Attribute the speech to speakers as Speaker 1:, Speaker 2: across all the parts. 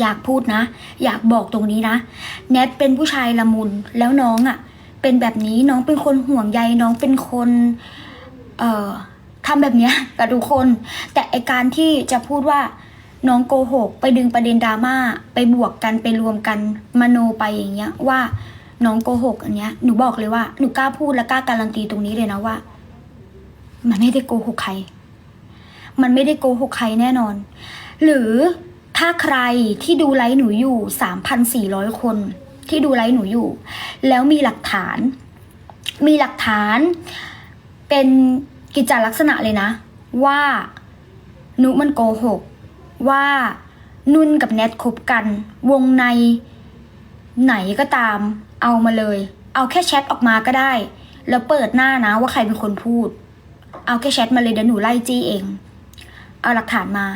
Speaker 1: อยากพูดนะ อยากบอกตรงนี้นะแนทเป็นผู้ชายละมุนแล้วน้องอะ่ะ เป็นแบบนี้น้องเป็นคนห่วงใยน้องเป็นคน เอ่อทำแบบเนี้ยกับทุกคน แต่ไอการที่จะพูดว่าน้องโกหก ไปดึงประเด็นดราม่าไปบวกกันไปรวมกันมโนไปอย่างเงี้ย ว่าน้องโกหกอันเนี้ยหนูบอกเลยว่าหนูกล้าพูดและกล้าการันตีตรงนี้เลยนะว่า มันไม่ได้โกหกใคร มันไม่ได้โกหกใครแน่นอน หรือ ถ้าใครที่ดูไลฟ์หนูอยู่ 3,400 คน ที่ดูไลฟ์หนูอยู่ แล้วมีหลักฐาน มีหลักฐานเป็นกิจจลักษณะเลยนะ ว่านุมันโกหก ว่านุ่นกับแนทคบกัน วงในไหนก็ตาม เอามาเลย เอาแค่แชทออกมาก็ได้ แล้วเปิดหน้านะว่าใครเป็นคนพูด เอาแค่แชทมาเลยเดี๋ยวหนูไล่จี้เอง เอาหลักฐานมา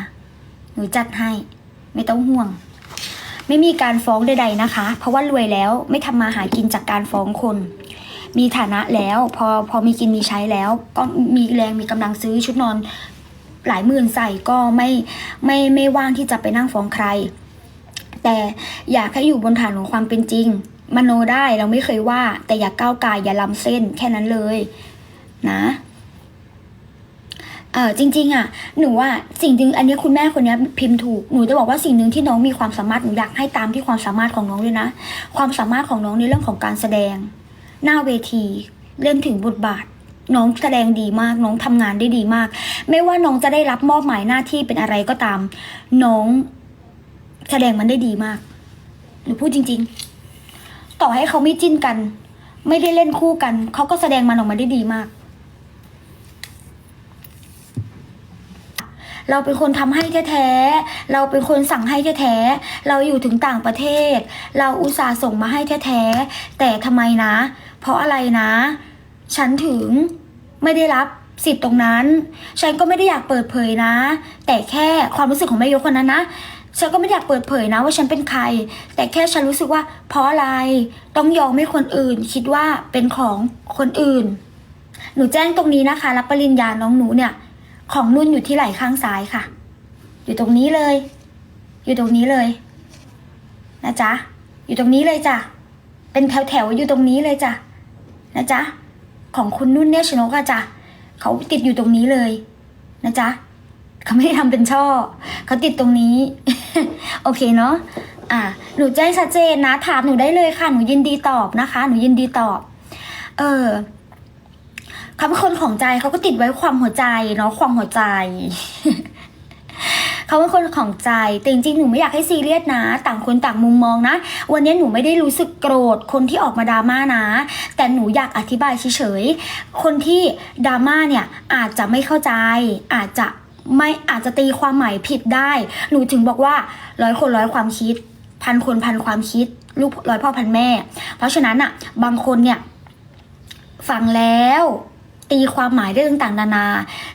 Speaker 1: หนูจัดให้ ไม่ต้องห่วง ไม่มีการฟ้องใดๆนะคะ เพราะว่ารวยแล้วไม่ทำมาหากินจากการฟ้องคน มีฐานะแล้ว พอพอมีกินมีใช้แล้ว ก็มีแรงมีกำลังซื้อชุดนอนหลายหมื่นใส่ก็ไม่ไม่ไม่ว่างที่จะไปนั่งฟ้องใคร แต่อยากให้อยู่บนฐานของความเป็นจริง มโนได้เราไม่เคยว่า แต่อย่าก้าวกายอย่าล้ำเส้นแค่นั้นเลย นะ เออจริง ๆ อะ หนูว่าสิ่งหนึ่งอันนี้คุณแม่คนนี้พิมพ์ถูกหนูจะบอกว่าสิ่งหนึ่งที่น้องมีความสามารถหนูอยากให้ตามที่ความสามารถของน้องเลยนะ ความสามารถของน้องในเรื่องของการแสดง หน้าเวที เล่นถึงบทบาท น้องแสดงดีมาก น้องทำงานได้ดีมาก ไม่ว่าน้องจะได้รับมอบหมายหน้าที่เป็นอะไรก็ตาม น้องแสดงมันได้ดีมากหนูพูดจริง ๆ ต่อให้เขาไม่จิ้นกัน ไม่ได้เล่นคู่กันเขาก็แสดงมันออกมาได้ดีมาก เราเป็นคนทำให้แท้ๆเราเป็นคนสั่งให้แท้ๆเราอยู่ถึงต่างประเทศ เราอุตส่าห์ส่งมาให้แท้ๆแต่ทำไมนะ เพราะอะไรนะ ฉันถึงไม่ได้รับสิทธิ์ตรงนั้น ฉันก็ไม่ได้อยากเปิดเผยนะ แต่แค่ความรู้สึกของแม่ยกคนนั้นนะฉันก็ไม่อยากเปิดเผยนะว่าฉันเป็นใคร แต่แค่ฉันรู้สึกว่า เพราะอะไรต้องยอมให้คนอื่น คิดว่าเป็นของคนอื่น หนูแจ้งตรงนี้นะคะ รับปริญญาน้องหนูเนี่ย ของนุ่นอยู่ที่ไหล่ข้างซ้ายค่ะ อยู่ตรงนี้เลย อยู่ตรงนี้เลย นะจ๊ะ อยู่ตรงนี้เลยจ้ะ เป็นแถวแถวๆอยู่ตรงนี้เลยจ้ะ นะจ๊ะ ของคุณนุ่นเนี่ยชนกอะจ้ะเขาติดอยู่ตรงนี้เลย นะจ๊ะเขาไม่ได้ทำเป็นช่อ เขาติดตรงนี้ โอเคเนาะ อ่า หนูแจ้งชัดเจนนะ ถามหนูได้เลยค่ะ หนูยินดีตอบนะคะ หนูยินดีตอบ เออ คำว่าคนของใจเขาก็ติดไว้ความหัวใจเนาะความหัวใจเขาเป็นคนของใจ แต่จริงๆ หนูไม่อยากให้ซีเรียสนะ ต่างคนต่างมุมมองนะ วันนี้หนูไม่ได้รู้สึกโกรธคนที่ออกมาดราม่านะ แต่หนูอยากอธิบายเฉยๆ คนที่ดราม่าเนี่ยอาจจะไม่เข้าใจ อาจจะไม่อาจจะตีความหมายผิดได้ หนูถึงบอกว่าร้อยคนร้อยความคิด พันคนพันความคิด ลูกร้อยพ่อพันแม่ เพราะฉะนั้นอะบางคนเนี่ยฟังแล้ว ตีความหมายได้ต่างๆ นานา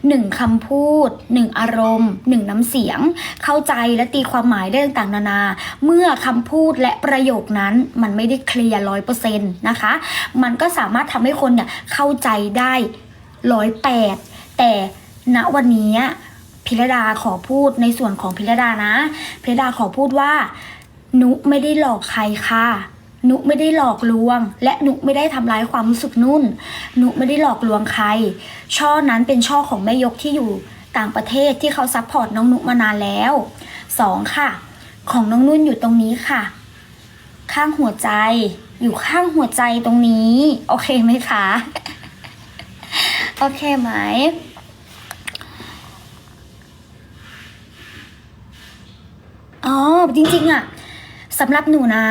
Speaker 1: หนึ่งคำพูดหนึ่งอารมณ์หนึ่งน้ำเสียง เข้าใจและตีความหมายได้ต่างๆ นานา เมื่อคำพูดและประโยคนั้นมันไม่ได้เคลียร์ร้อยเปอร์เซ็นต์นะคะ มันก็สามารถทำให้คนเนี่ยเข้าใจได้ร้อยแปดแต่ณวันนี้พิรดาขอพูดในส่วนของพิรดานะ พิรดาขอพูดว่า นุไม่ได้หลอกใครค่ะ หนุไม่ได้หลอกลวง และหนุไม่ได้ทำร้ายความรู้สึกนุ่น หนุไม่ได้หลอกลวงใคร ช่อนั้นเป็นช่อของแม่ยกที่อยู่ต่างประเทศที่เขาซัพพอร์ตน้องนุมานานแล้วสองค่ะ ของน้องนุ่นอยู่ตรงนี้ค่ะ ข้างหัวใจ อยู่ข้างหัวใจตรงนี้ โอเคไหมคะ โอเคไหมอ๋อจริงๆอะสำหรับหนูนะ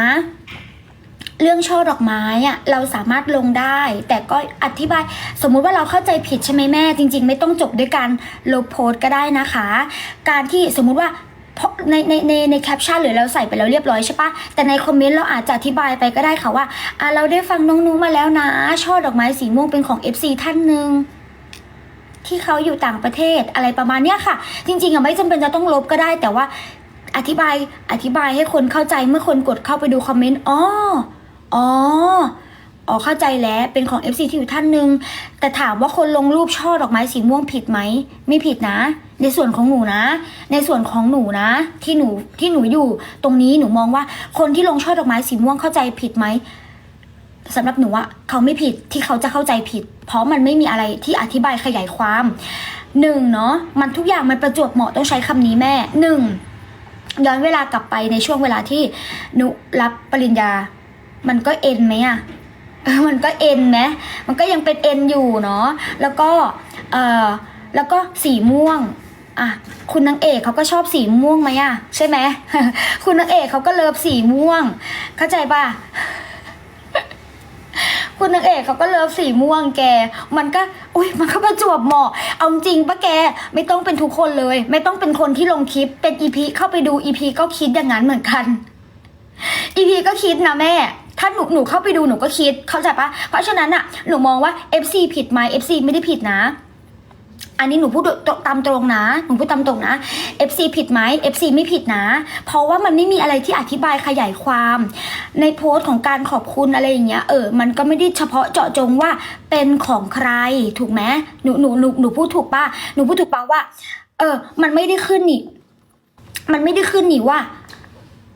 Speaker 1: เรื่องช่อดอกไม้อะเราสามารถลงได้ แต่ก็อธิบายสมมุติว่าเราเข้าใจผิดใช่ไหมแม่จริง ๆ ไม่ต้องจบด้วยการลบโพสต์ก็ได้นะคะ การที่สมมุติว่าในในในในแคปชั่นหรือเราใส่ไปแล้วเรียบร้อยใช่ปะแต่ในคอมเมนต์เราอาจจะอธิบายไปก็ได้ค่ะว่าอะเราได้ฟังน้องนุ้มาแล้วนะ ช่อดอกไม้สีม่วงเป็นของ FC ท่านหนึ่งที่เขาอยู่ต่างประเทศอะไรประมาณเนี้ยค่ะ จริงๆอะไม่จำเป็นจะต้องลบก็ได้ แต่ว่าอธิบายอธิบายให้คนเข้าใจเมื่อคนกดเข้าไปดูคอมเมนต์อ๋อ อ๋อ อ๋อเข้าใจแล้ว เป็นของ FC ที่อยู่ท่านหนึ่ง แต่ถามว่าคนลงรูปช่อดอกไม้สีม่วงผิดไหม ไม่ผิดนะ ในส่วนของหนูนะ ในส่วนของหนูนะ ที่หนูที่หนูอยู่ ตรงนี้หนูมองว่าคนที่ลงช่อดอกไม้สีม่วงเข้าใจผิดไหมสำหรับหนูอะเขาไม่ผิดที่เขาจะเข้าใจผิด เพราะมันไม่มีอะไรที่อธิบายขยายความหนึ่งเนาะมันทุกอย่างมันประจวบเหมาะต้องใช้คำนี้แม่หนึ่งย้อนเวลากลับไปในช่วงเวลาที่หนูรับปริญญา มันก็เอ็นไหมอะมันก็เอ็นไหมมันก็ยังเป็นเอ็นอยู่เนาะ แล้วก็เออแล้วก็สีม่วงอะคุณนางเอกเขาก็ชอบสีม่วงไหมอะใช่ไหมคุณนางเอกเขาก็เลิฟสีม่วง เข้าใจป่ะคุณนางเอกเขาก็เลิฟสีม่วงแก มันก็อุ้ยมันก็ประจวบเหมาะ เอาจริงปะแกไม่ต้องเป็นทุกคนเลย ไม่ต้องเป็นคนที่ลงคลิปเป็นอีพีเข้าไปดูอีพีก็คิดอย่างนั้นเหมือนกันอีพีก็คิดนะแม่ ถ้าหนูหนูเข้าไปดูหนูก็คิดเข้าใจปะเพราะฉะนั้นอะหนูมองว่า FC ผิดไหม FC ไม่ได้ผิดนะ อันนี้หนูพูดตามตรงนะ หนูพูดตามตรงนะ FC ผิดไหม FC ไม่ผิดนะ เพราะว่ามันไม่มีอะไรที่อธิบายขยายความ ในโพสต์ของการขอบคุณอะไรอย่างเงี้ยเออมันก็ไม่ได้เฉพาะเจาะจงว่าเป็นของใครถูกไหมหนูหนูหนูหนูพูดถูกป่ะหนูพูดถูกป่ะว่า เออ มันไม่ได้ขึ้นนี่ มันไม่ได้ขึ้นนี่ว่า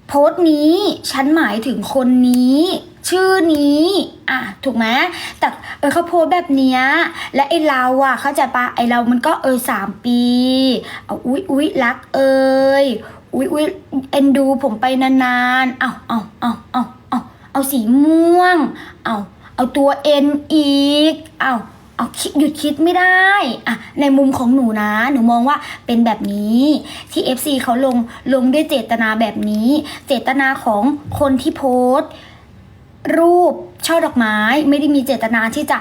Speaker 1: โพสต์นี้ฉันหมายถึงคนนี้ ชื่อนี้อะถูกไหมแต่เออเขาโพสต์แบบเนี้ยและไอเราอะเข้าใจปะไอเรามันก็เออสามปีเอาอุ๊ยอุ๊ยรักเอยอุ๊ยอุ๊ยเอ็นดูผมไปนานๆเอาเอาเอาเอาเอาเอาสีม่วงเอาเอาตัวเอ็นอีกเอา เอาคิดหยุดคิดไม่ได้อะในมุมของหนูนะ หนูมองว่าเป็นแบบนี้ที่ FC เขาลงลงด้วยเจตนาแบบนี้ เจตนาของคนที่โพสต์รูปช่อดอกไม้ไม่ได้มีเจตนาที่จะ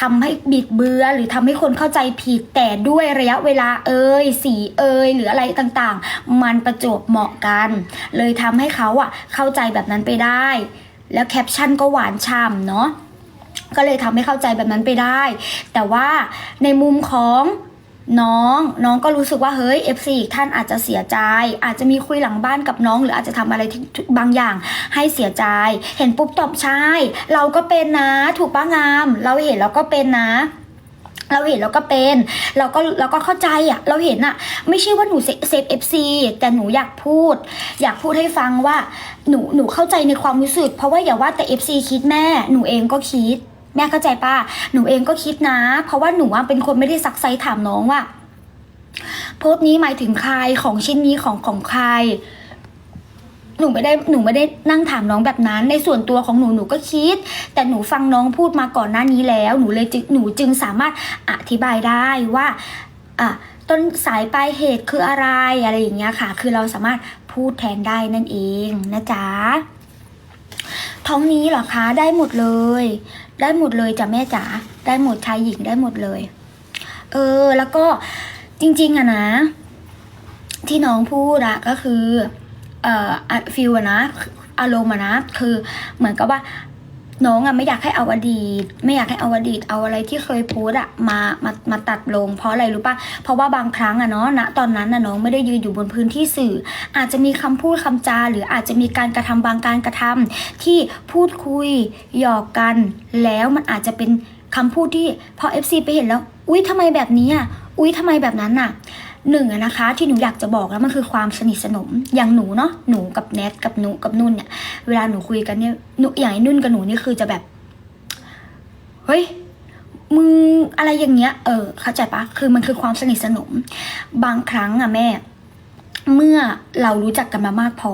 Speaker 1: ทำให้บิดเบือนหรือทำให้คนเข้าใจผิดแต่ด้วยระยะเวลาเอ่ยสีเอ่ยหรืออะไรต่างๆ มันประจวบเหมาะกัน เลยทำให้เขาอะเข้าใจแบบนั้นไปได้ แล้วแคปชั่นก็หวานฉ่ำเนาะ ก็เลยทำให้เข้าใจแบบนั้นไปได้ แต่ว่าในมุมของน้องน้องก็รู้สึกว่าเฮ้ย FC อีกท่านอาจจะเสียใจ อาจจะมีคุยหลังบ้านกับน้อง หรืออาจจะทำอะไรบางอย่างให้เสียใจ เห็นปุ๊บตอบใช่เราก็เป็นนะ ถูกป้างาม เราเห็นเราก็เป็นนะเราเห็นเราก็เป็นเราก็เราก็เข้าใจอะเราเห็นอะไม่ใช่ว่าหนูเซฟเอฟซีแต่หนูอยากพูด อยากพูดให้ฟังว่าหนูหนูเข้าใจในความรู้สึก เพราะว่าอย่าว่าแต่เอฟซีคิดแม่หนูเองก็คิด แม่เข้าใจป่ะหนูเองก็คิดนะ เพราะว่าหนูอะเป็นคนไม่ได้ซักไซถามน้องว่าโพสต์นี้หมายถึงใครของชิ้นนี้ของของใคร หนูไม่ได้หนูไม่ได้นั่งถามน้องแบบนั้น ในส่วนตัวของหนูหนูก็คิด แต่หนูฟังน้องพูดมาก่อนหน้านี้แล้ว หนูเลยจึงหนูจึงสามารถอธิบายได้ว่าอะต้นสายปลายเหตุคืออะไรอะไรอย่างเงี้ยค่ะ คือเราสามารถพูดแทนได้นั่นเองนะจ๊ะท้องนี้เหรอคะได้หมดเลย ได้หมดเลยจ้ะแม่จ๋าได้หมดชายหญิงได้หมดเลย เออ แล้วก็จริง ๆอะนะ ที่น้องพูดอะก็คือ เอ่อฟิลอะนะอารมณ์นะ คือเหมือนกับว่า น้องอะไม่อยากให้เอาอดีต ไม่อยากให้เอาอดีตเอาอะไรที่เคยโพสต์อะมามามาตัดลง เพราะอะไรรู้ปะเพราะว่าบางครั้งอะเนาะณตอนนั้นอะน้องไม่ได้ยืนอยู่บนพื้นที่สื่อ อาจจะมีคำพูดคำจา หรืออาจจะมีการกระทำบางการกระทำที่พูดคุยหยอกกัน แล้วมันอาจจะเป็นคำพูดที่พอ FC ไปเห็นแล้ว อุ๊ยทำไมแบบนี้อะอุ๊ยทำไมแบบนั้นอะ หนึ่งนะคะ ที่หนูอยากจะบอกแล้วมันคือความสนิทสนมอย่างหนูเนาะหนูกับแนทกับหนูกับนุ่นเนี่ย เวลาหนูคุยกันเนี่ยหนูอย่างไอ้นุ่นกับหนูนี่คือจะแบบเฮ้ยมึงอะไรอย่างเงี้ย เออ เข้าใจปะคือมันคือความสนิทสนม บางครั้งอะแม่ เมื่อเรารู้จักกันมามากพอ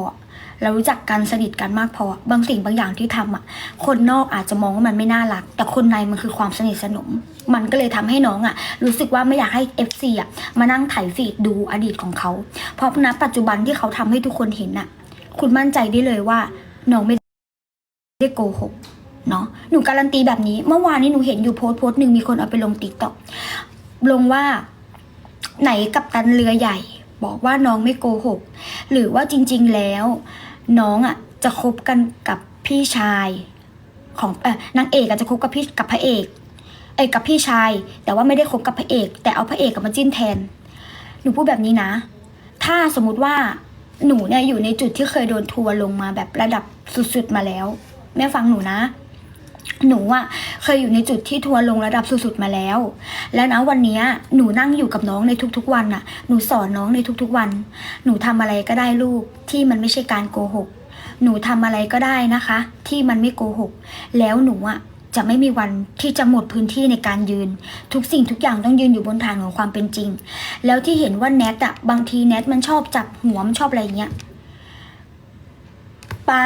Speaker 1: เรารู้จักกันสนิทกันมากพอ บางสิ่งบางอย่างที่ทำอะคนนอกอาจจะมองว่ามันไม่น่ารัก แต่คนในมันคือความสนิทสนม มันก็เลยทำให้น้องอะ รู้สึกว่าไม่อยากให้ FC อะมานั่งไถฟีดดูอดีตของเขา เพราะณปัจจุบันที่เขาทำให้ทุกคนเห็นอะ คุณมั่นใจได้เลยว่าน้องไม่ได้โกหกเนาะหนูการันตีแบบนี้ เมื่อวานนี้หนูเห็นอยู่โพสต์โพสต์หนึ่งมีคนเอาไปลงติ๊กต็อกลงว่าไหนกับตันเรือใหญ่ บอกว่าน้องไม่โกหก หรือว่าจริง ๆแล้ว น้องอะจะคบกันกับพี่ชายของเออนางเอกอาจจะคบกับพี่กับพระเอก เอกับพี่ชาย แต่ว่าไม่ได้คบกับพระเอก แต่เอาพระเอกกับมาจิ้นแทน หนูพูดแบบนี้นะ ถ้าสมมุติว่าหนูเนี่ยอยู่ในจุดที่เคยโดนทัวร์ลงมาแบบระดับสุดๆมาแล้ว แม่ฟังหนูนะ หนูอะเคยอยู่ในจุดที่ทัวร์ลงระดับสุดๆมาแล้ว แล้วนะวันนี้หนูนั่งอยู่กับน้องในทุกๆวันอะหนูสอนน้องในทุกๆวัน หนูทำอะไรก็ได้ลูกที่มันไม่ใช่การโกหก หนูทำอะไรก็ได้นะคะ ที่มันไม่โกหก แล้วหนูอะ จะไม่มีวันที่จะหมดพื้นที่ในการยืน ทุกสิ่งทุกอย่างต้องยืนอยู่บนฐานของความเป็นจริง แล้วที่เห็นว่าแนทอะบางทีแนทมันชอบจับหัวมันชอบอะไรเงี้ยป้า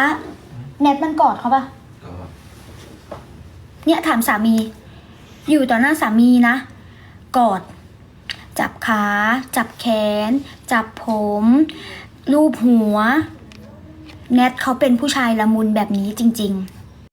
Speaker 1: แนทมันกอดเขาปะ
Speaker 2: ก็
Speaker 1: เนี่ยถามสามี อยู่ต่อหน้าสามีนะ กอด จับขา จับแขน จับผมรูปหัว แนทเขาเป็นผู้ชายละมุนแบบนี้จริง ๆ